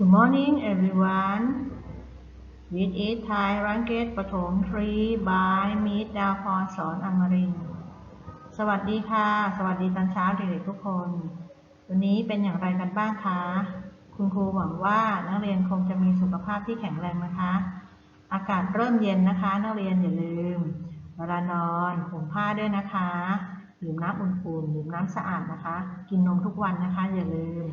Good morning everyone This is Thai Language ปฐม3 by Meet ดาวพรสอนอมรินทร์สวัสดีค่ะ สวัสดีตอนเช้าเด็กๆทุกคน วันนี้เป็นอย่างไรกันบ้างคะ คุณครูหวังว่านักเรียนคงจะมีสุขภาพที่แข็งแรงนะคะ อากาศเริ่มเย็นนะคะ นักเรียนอย่าลืม เวลานอนห่มผ้าด้วยนะคะ ดื่มน้ำอุ่นๆ ดื่มน้ำสะอาดนะคะ กินนมทุกวันนะคะ อย่าลืม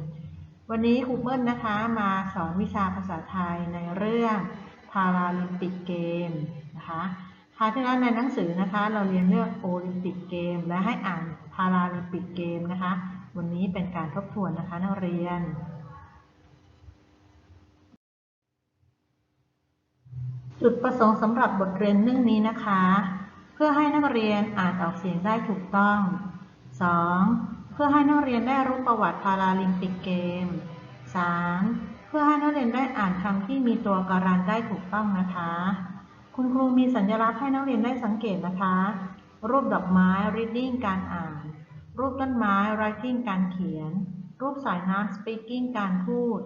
วันนี้ครูเปิ้ลนะคะมาสอนวิชาภาษาไทยในเรื่องพาราลิมปิกเกมนะคะคราวที่แล้วในหนังสือนะคะ เราเรียนเรื่องโอลิมปิกเกม และให้อ่านพาราลิมปิกเกมนะคะ วันนี้เป็นการทบทวนนะคะนักเรียน จุดประสงค์สำหรับบทเรียนเรื่องนี้นะคะ เพื่อให้นักเรียนอ่านออกเสียงได้ถูกต้อง 2. เพื่อให้นักเรียนได้รู้ประวัติพาราลิมปิกเกม 3. เพื่อให้นักเรียนได้อ่านคำที่มีตัวการันได้ถูกต้องนะคะ คุณครูมีสัญลักษณ์ให้นักเรียนได้สังเกตนะคะ รูปดอกไม้ reading การอ่าน รูปต้นไม้ writing การเขียน รูปสายน้ำ speaking การพูด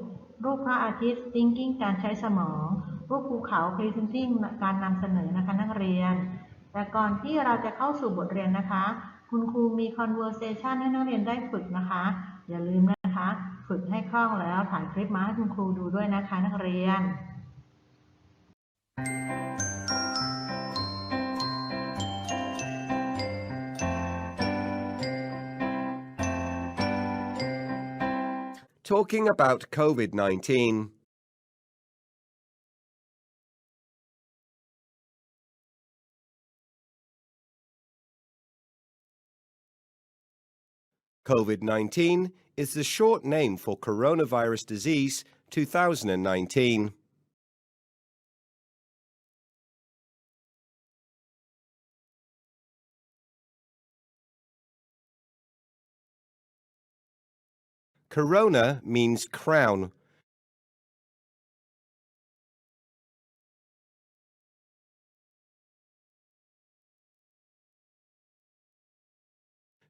รูปพระอาทิตย์ thinking การใช้สมอง รูปภูเขา presenting การนำเสนอนะคะนักเรียน แต่ก่อนที่เราจะเข้าสู่บทเรียนนะคะ คุณครูมี conversation ให้นักเรียนได้ฝึกนะคะ อย่าลืมนะคะ ฝึกให้คล่องแล้วถ่ายคลิปมาให้คุณครูดูด้วยนะคะนักเรียน Talking about COVID 19. COVID 19 is the short name for coronavirus disease 2019. Corona means crown.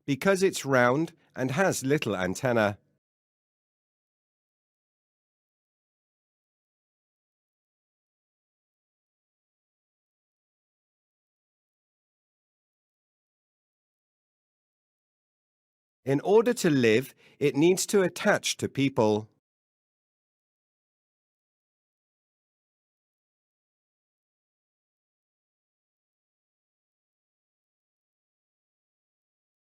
Because it's round and has little antenna. In order to live, it needs to attach to people.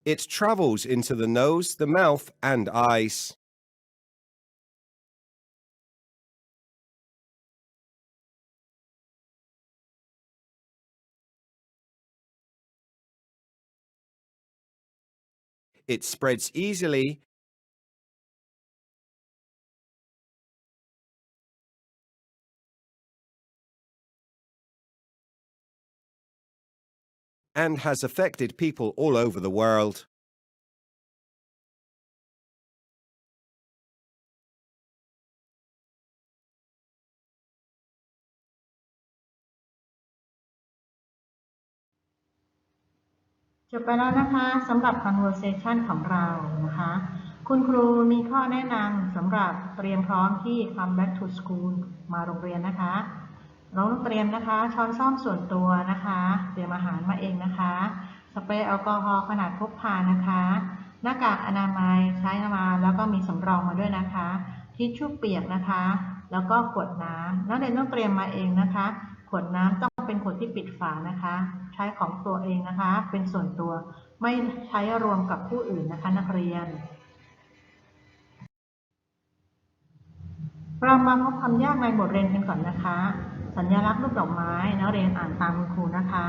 It travels into the nose, the mouth, and eyes. It spreads easily and has affected people all over the world. จบไปแล้วนะคะสำหรับ conversation ของเรานะคะ คุณครูมีข้อแนะนำสำหรับเตรียมพร้อมที่ come back to school มาโรงเรียนนะคะ เราต้องเตรียมนะคะ ช้อนซ่อมส่วนตัวนะคะ เตรียมอาหารมาเองนะคะ สเปรย์แอลกอฮอล์ขนาดพกพานะคะ หน้ากากอนามัยใช้มาแล้วก็มีสำรองมาด้วยนะคะ ทิชชู่เปียกนะคะ แล้วก็ขวดน้ำนักเรียนต้องเตรียมมาเองนะคะ ขวดน้ำต้องเป็นขวดที่ปิดฝานะคะ ใช้ของตัวเองนะคะ เป็นส่วนตัวไม่ใช้รวมกับผู้อื่นนะคะ นักเรียนเรามาพบคำยากในบทเรียนกันก่อนนะคะ สัญลักษณ์รูปดอกไม้นักเรียนอ่านตามคุณครูนะคะ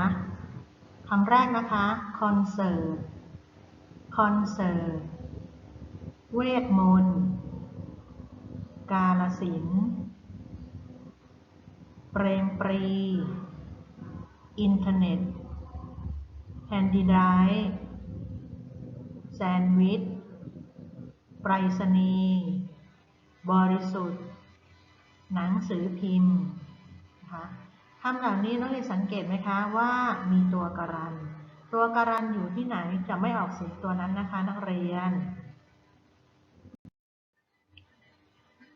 คำแรกนะคะคอนเสิร์ตคอนเสิร์ตเวทมนต์กาลสินเปรมปรี อินเทอร์เน็ตแฮนดี้ไดร์แซนด์วิชไปรษณีย์บริสุทธิ์ หนังสือพิมพ์ นะคะคำเหล่านี้นักเรียนสังเกตไหมคะว่ามีตัวการัน ตัวการันอยู่ที่ไหนจะไม่ออกเสียงตัวนั้นนะคะ นักเรียน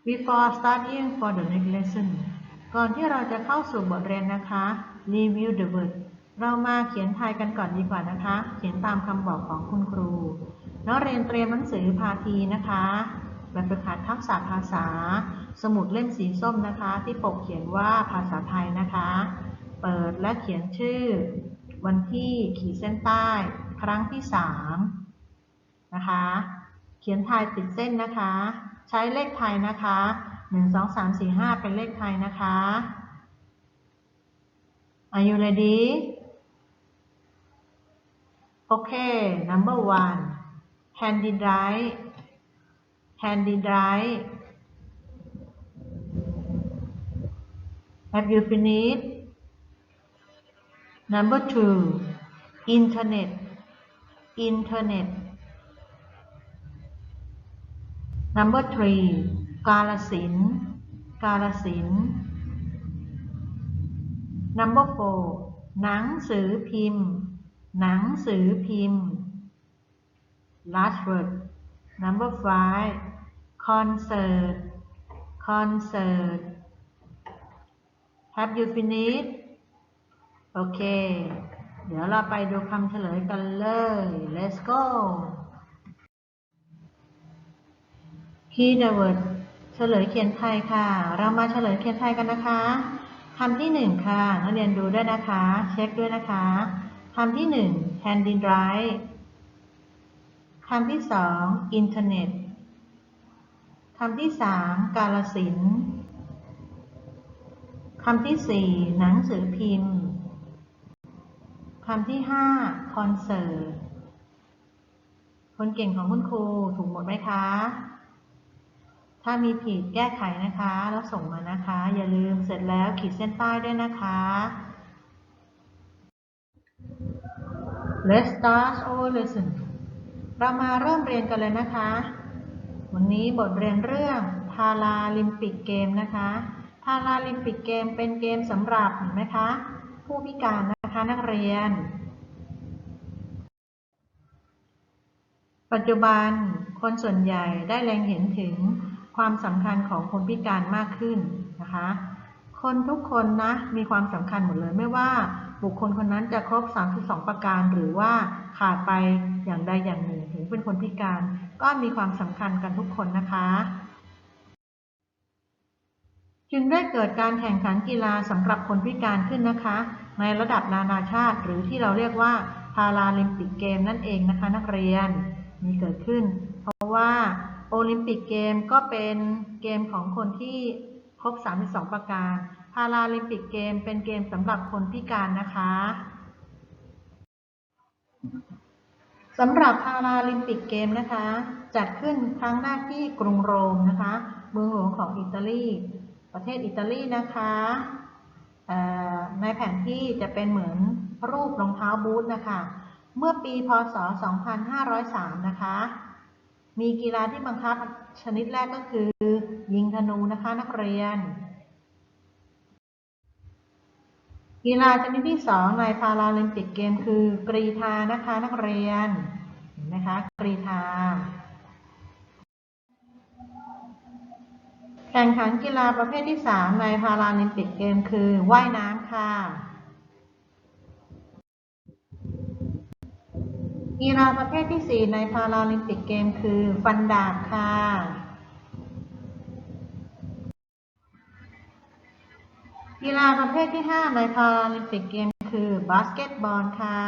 Before studying for the next lesson ก่อนที่เราจะเข้าสู่บทเรียนนะคะ Review the word เรามาเขียนไทยกันก่อนดีกว่านะคะ เขียนตามคำบอกของคุณครู นักเรียนเตรียมหนังสือพาทีนะคะแบบฝึกหัดทักษะภาษา สมุดเล่มสีส้มนะคะ ที่ปกเขียนว่าภาษาไทยนะคะ เปิดและเขียนชื่อ วันที่ขีดเส้นใต้ ครั้งที่สามนะคะ เขียนไทยติดเส้นนะคะ ใช้เลขไทยนะคะหนึ่งสองสามสี่ห้าเป็นเลขไทยนะคะ Are you ready? Okay, number one. Handy drive. Handy drive. Have you finished? Number two. Internet. Internet. Number three. กาลสินกาลสิน Number four หนังสือพิมพ์ หนังสือพิมพ์ Last word Number five concert concert Have you finished โอเค เดี๋ยวเราไปดูคำเฉลยกันเลย Let's go Keyword เฉลยเขียนไทยค่ะ เรามาเฉลยเขียนไทยกันนะคะคำที่หนึ่งค่ะ นักเรียนดูด้วยนะคะ เช็คด้วยนะคะคำที่หนึ่ง handy drive คำที่สอง internet คำที่สามกาลสิน คำที่สี่หนังสือพิมพ์ คำที่ห้าคอนเสิร์ต คนเก่งของคุณครูถูกหมดไหมคะ ถ้ามีผิดแก้ไขนะคะ แล้วส่งมานะคะ อย่าลืมเสร็จแล้วขีดเส้นใต้ด้วยนะคะ Let's start our lesson เรามาเริ่มเรียนกันเลยนะคะ วันนี้บทเรียนเรื่องพาราลิมปิกเกมนะคะ พาราลิมปิกเกมเป็นเกมสำหรับเห็นไหมคะ ผู้พิการนะคะนักเรียน ปัจจุบันคนส่วนใหญ่ได้เล็งเห็นถึงความสำคัญของคนพิการมากขึ้นนะคะ คนทุกคนนะมีความสำคัญหมดเลยไม่ว่าบุคคลคนนั้นจะครบ 32 ประการหรือว่าขาดไปอย่างใดอย่างหนึ่งถึงเป็นคนพิการ ก็มีความสำคัญกันทุกคนนะคะ จึงได้เกิดการแข่งขันกีฬาสำหรับคนพิการขึ้นนะคะ ในระดับนานาชาติ หรือที่เราเรียกว่าพาราลิมปิกเกมนั่นเองนะคะ นักเรียนมีเกิดขึ้น เพราะว่าโอลิมปิกเกมก็เป็นเกมของคนที่ครบ 32 ประการ พาราลิมปิกเกมเป็นเกมสำหรับคนพิการนะคะสำหรับพาราลิมปิกเกมนะคะ จัดขึ้นครั้งแรกที่กรุงโรมนะคะ เมืองหลวงของอิตาลี ประเทศอิตาลีนะคะในแผนที่จะเป็นเหมือนรูปรองเท้าบูทนะคะ เมื่อปีพศ 2503 นะคะ มีกีฬาที่บังคับชนิดแรกก็คือ ยิงธนูนะคะนักเรียน กีฬาชนิดที่สองในพาราลิมปิกเกมคือกรีธานะคะนักเรียนเห็นไหมคะกรีธา แข่งขันกีฬาประเภทที่สามในพาราลิมปิกเกมคือว่ายน้ำค่ะ กีฬาประเภทที่ 4 ในพาราลิมปิกเกมคือฟันดาบค่ะ กีฬาประเภทที่ 5 ในพาราลิมปิกเกมคือ บาสเกตบอลค่ะ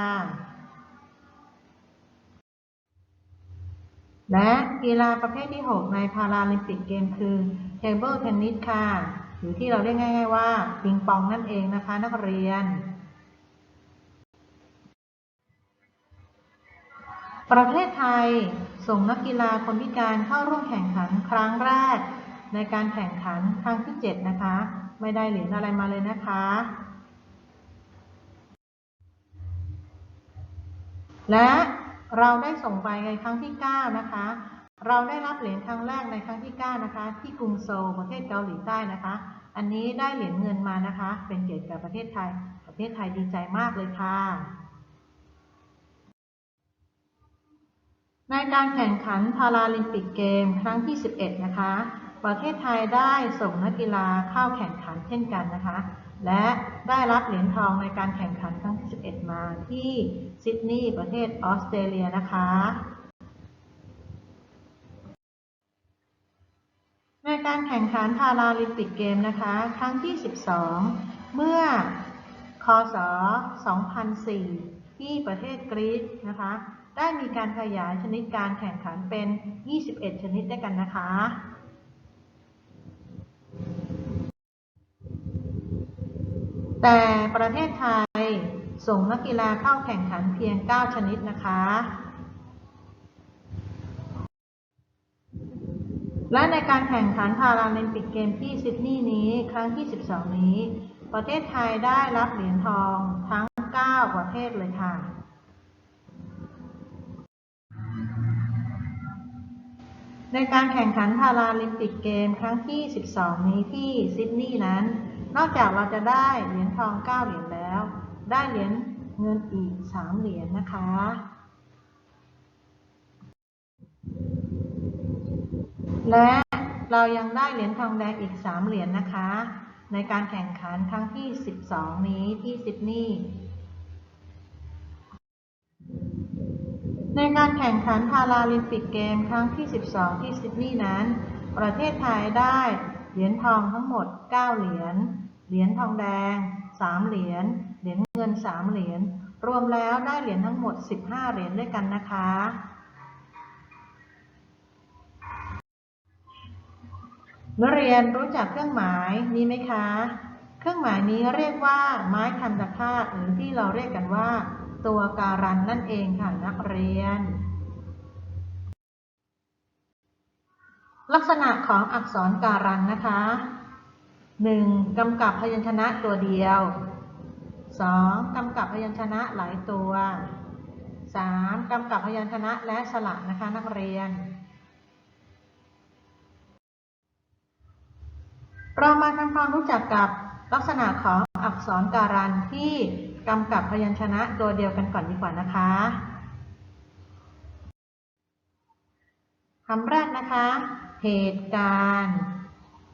และกีฬาประเภทที่ 6 ในพาราลิมปิกเกมคือเทเบิลเทนนิสค่ะ หรือที่เราเรียกง่าย ๆ ว่าปิงปองนั่นเองนะคะ นักเรียน ประเทศไทยส่งนักกีฬาคนพิการเข้าร่วมแข่งขันครั้งแรก ในการแข่งขันครั้งที่ 7 นะคะ ไม่ได้เหรียญอะไรมาเลยนะคะ และ เราได้ส่งไปในครั้งที่ 9 นะคะ เราได้รับเหรียญครั้งแรกในครั้งที่ 9 นะคะ ที่กรุงโซลประเทศเกาหลีใต้นะคะ อันนี้ได้เหรียญเงินมานะคะ เป็นเกียรติแก่ประเทศไทย ประเทศไทยดีใจมากเลยค่ะ ในการแข่งขันพาราลิมปิกเกมครั้งที่ 11 นะคะ ประเทศไทยได้ส่งนักกีฬาเข้าแข่งขันเช่นกันนะคะ และได้รับเหรียญทองในการแข่งขันครั้ง มาที่ซิดนีย์ประเทศออสเตรเลียนะคะ ในการแข่งขันพาราลิมปิกเกมนะคะ ครั้งที่ 12 เมื่อคศ 2004 ที่ประเทศกรีซนะคะ ได้มีการขยายชนิดการแข่งขันเป็น 21 ชนิดด้วยกันนะคะแต่ประเทศไทย ส่งนักกีฬาเข้าแข่งขันเพียง 9 ชนิดนะคะ และในการแข่งขันพาราลิมปิกเกมที่ซิดนีย์นี้ครั้งที่ 12 นี้ ประเทศไทยได้รับเหรียญทองทั้ง 9 ประเทศเลยค่ะในการแข่งขันพาราลิมปิกเกมครั้งที่ 12 นี้ที่ซิดนีย์นั้น นอกจากเราจะได้เหรียญทอง 9 เหรียญแล้ว ได้เหรียญเงินอีก 3 เหรียญนะคะ และเรายังได้เหรียญทองแดงอีก 3 เหรียญนะคะ ในการแข่งขันครั้งที่ 12 นี้ที่ซิดนีย์ในการแข่งขันพาราลิมปิกเกมครั้งที่ 12 ที่ซิดนีย์นั้น ประเทศไทยได้เหรียญทองทั้งหมด 9 เหรียญ เหรียญทองแดง 3 เหรียญ เหรียญเงิน 3 เหรียญ รวมแล้วได้เหรียญทั้งหมด 15 เหรียญด้วยกันนะคะ นักเรียนรู้จักเครื่องหมายนี้ไหมคะ เครื่องหมายนี้เรียกว่าไม้คันตะคาตหรือที่เราเรียกกันว่า ตัวการันนั่นเองค่ะนักเรียนลักษณะของอักษรการันนะคะ 1. กำกับพยัญชนะตัวเดียว 2. กำกับพยัญชนะหลายตัว 3. กำกับพยัญชนะและสระนะคะนักเรียน เรามาทำความรู้จักกับลักษณะของอักษรการันที่กำกับพยัญชนะตัวเดียวกันก่อนดีกว่านะคะคำแรกนะคะ เหตุการณ์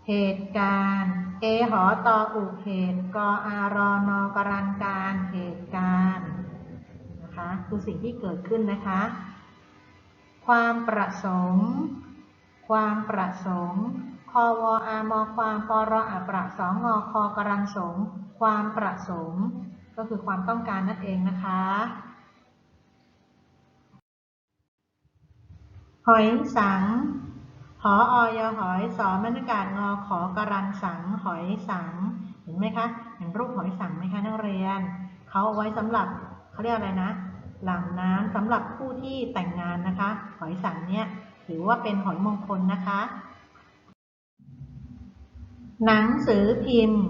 เหตุการณ์ เอหอตออุเหตุกออารอนอกรันการเหตุการณ์นะคะคือสิ่งที่เกิดขึ้นนะคะ ความประสงค์ ความประสงค์คอวอามอความปรอะประสองงอคอกรันสงความประสงค์ ก็คือความต้องการนั่นเองนะคะหอยสัง หออยหอยสอมนากาศงอขอกรันสังหอยสัง เห็นไหมคะ เห็นรูปหอยสังไหมคะนักเรียน เขาเอาไว้สำหรับเขาเรียกอะไรนะ หลังน้ำสำหรับผู้ที่แต่งงานนะคะ หอยสังเนี่ยถือว่าเป็นหอยมงคลนะคะ หนังสือพิมพ์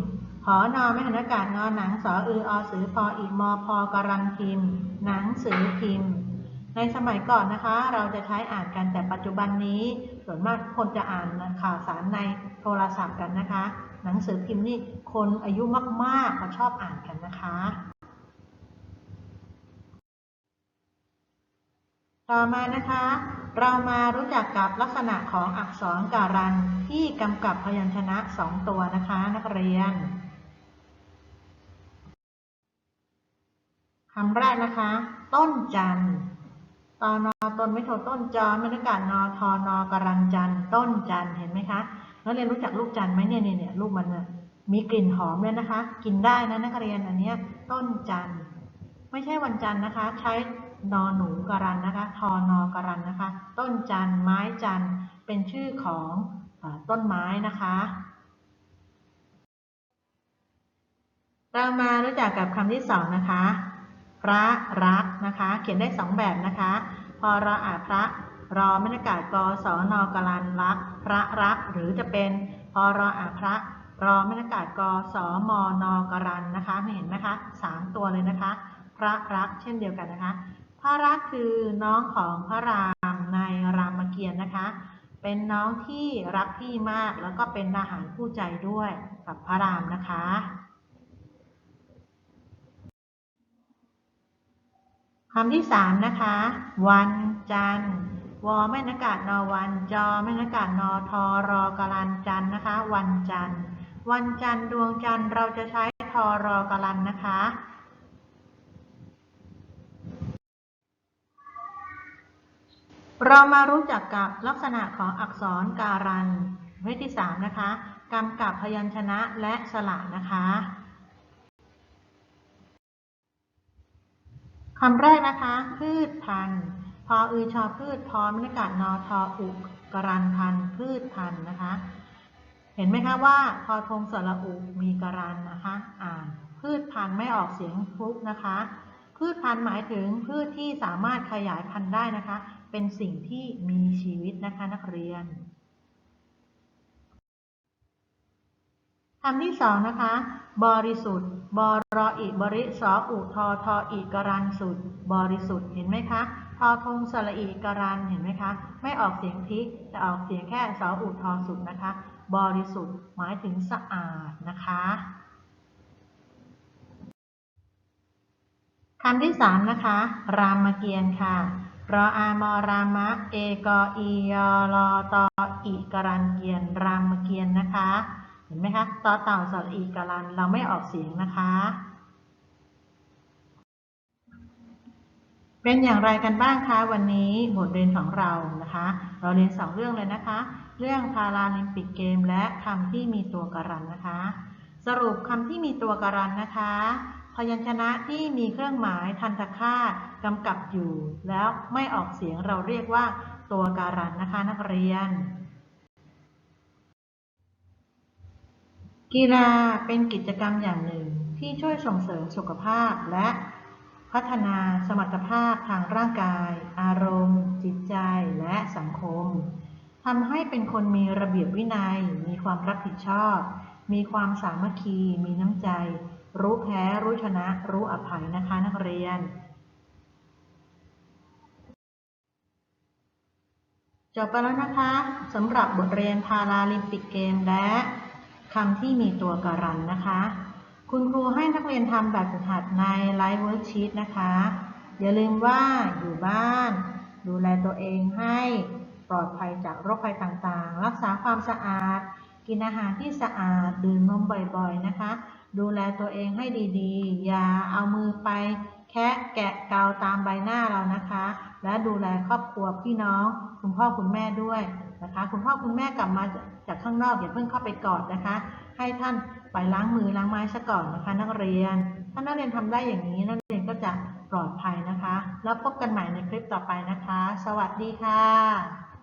หอนอไม่หันอากาศงอหนังสออืออสือพออีมอพอกรันพิมพ์ หนังสือพิมพ์ ในสมัยก่อนนะคะ เราจะใช้อ่านกันแต่ปัจจุบันนี้ ส่วนมากคนจะอ่านข่าวสารในโทรศัพท์กันนะคะ หนังสือพิมพ์นี่คนอายุมากๆเขาชอบอ่านกันนะคะ ต่อมานะคะ เรามารู้จักกับลักษณะของอักษรการันที่กำกับพยัญชนะสองตัวนะคะ นักเรียนคำแรกนะคะ ต้นจันทร์ ตอนอต้นไม่โทต้นจอไม่ได้การนอทอนอกรันจันต้นจันเห็นไหมคะนักเรียนรู้จักลูกจันไหมเนี่ยเนี่ยเนี่ยลูกมันมีกลิ่นหอมเลยนะคะ กินได้นะนักเรียนอันเนี้ยต้นจันไม่ใช่วันจันนะคะ ใช้นอหนูกรันนะคะทอนอกรันนะคะ ต้นจันไม้จันเป็นชื่อของต้นไม้นะคะ เรามารู้จักกับคำที่สองนะคะ พระรักนะคะ เขียนได้สองแบบนะคะ พอรออาพระรอม่ได้กาศกสอนอกรันรัก พระรัก หรือจะเป็นพอรออาพระรอม่ได้กาศกสมนกรันนะคะเห็นไหมคะสามตัวเลยนะคะ พระรักเช่นเดียวกันนะคะ พระรักคือน้องของพระรามในรามเกียรตินะคะ เป็นน้องที่รักพี่มากแล้วก็เป็นทหารคู่ใจด้วยกับพระรามนะคะ คำที่สามนะคะ วันจันทร์วอไม่นากาศนอวันจอไม่นากาศนอทอรอกาลันจันนะคะ วันจันทร์วันจันทร์ดวงจันทร์เราจะใช้ทอรอกาลันนะคะ เรามารู้จักกับลักษณะของอักษรการันประเภทที่สามนะคะกำกับพยัญชนะและสระนะคะ คำแรกนะคะ พืชพันธุ์ พออือชอพืชพอมนากาศนอทออุกกรันพันธุ์พืชพันธุ์นะคะ เห็นไหมคะว่าพอทงสระอุมีกรันนะคะอ่านพืชพันธุ์ไม่ออกเสียงฟุกนะคะ พืชพันธุ์หมายถึงพืชที่สามารถขยายพันธุ์ได้นะคะ เป็นสิ่งที่มีชีวิตนะคะนักเรียน คำที่สองนะคะ บริสุทธิ์ บรออิบริสออุทอทออิกรันสุด บริสุทธิ์ เห็นไหมคะ ทอทงสระอีกรัน เห็นไหมคะ ไม่ออกเสียงทิจะออกเสียงแค่สออุทอสุดนะคะ บริสุทธิ์ หมายถึงสะอาดนะคะคำที่สามนะคะ รามเกียรติ์ค่ะ รออามอรามะ เอกอียอรอตออีกรันเกียรติ์รามเกียรติ์นะคะ เห็นไหมคะต่อเต่าสระอีการันเราไม่ออกเสียงนะคะ เป็นอย่างไรกันบ้างคะวันนี้บทเรียนของเรานะคะ เราเรียนสองเรื่องเลยนะคะ เรื่องพาราลิมปิกเกมและคำที่มีตัวการันนะคะ สรุปคำที่มีตัวการันนะคะพยัญชนะที่มีเครื่องหมายทันตคาตกำกับอยู่ แล้วไม่ออกเสียงเราเรียกว่าตัวการันนะคะนักเรียน กีฬาเป็นกิจกรรมอย่างหนึ่งที่ช่วยส่งเสริมสุขภาพและพัฒนาสมรรถภาพทางร่างกาย อารมณ์ จิตใจและสังคมทำให้เป็นคนมีระเบียบวินัย มีความรับผิดชอบ มีความสามัคคี มีน้ำใจ รู้แพ้ รู้ชนะ รู้อภัยนะคะนักเรียน จบไปแล้วนะคะสำหรับบทเรียนพาราลิมปิกเกมและ คำที่มีตัวการันนะคะ คุณครูให้นักเรียนทำแบบฝึกหัดในไลฟ์เวิร์กชีตนะคะ อย่าลืมว่าอยู่บ้าน ดูแลตัวเองให้ปลอดภัยจากโรคภัยต่างๆ รักษาความสะอาด กินอาหารที่สะอาด ดื่มนมบ่อยๆนะคะ ดูแลตัวเองให้ดีๆ อย่าเอามือไปแคะแกะเกาตามใบหน้าเรานะคะ และดูแลครอบครัวพี่น้อง คุณพ่อคุณแม่ด้วย นะคะ คุณพ่อคุณแม่กลับมาจากข้างนอกอย่าเพิ่งเข้าไปกอดนะคะ ให้ท่านไปล้างมือล้างไม้ซะก่อนนะคะ นักเรียน ถ้านักเรียนทำได้อย่างนี้นักเรียนก็จะปลอดภัยนะคะ แล้วพบกันใหม่ในคลิปต่อไปนะคะ สวัสดีค่ะ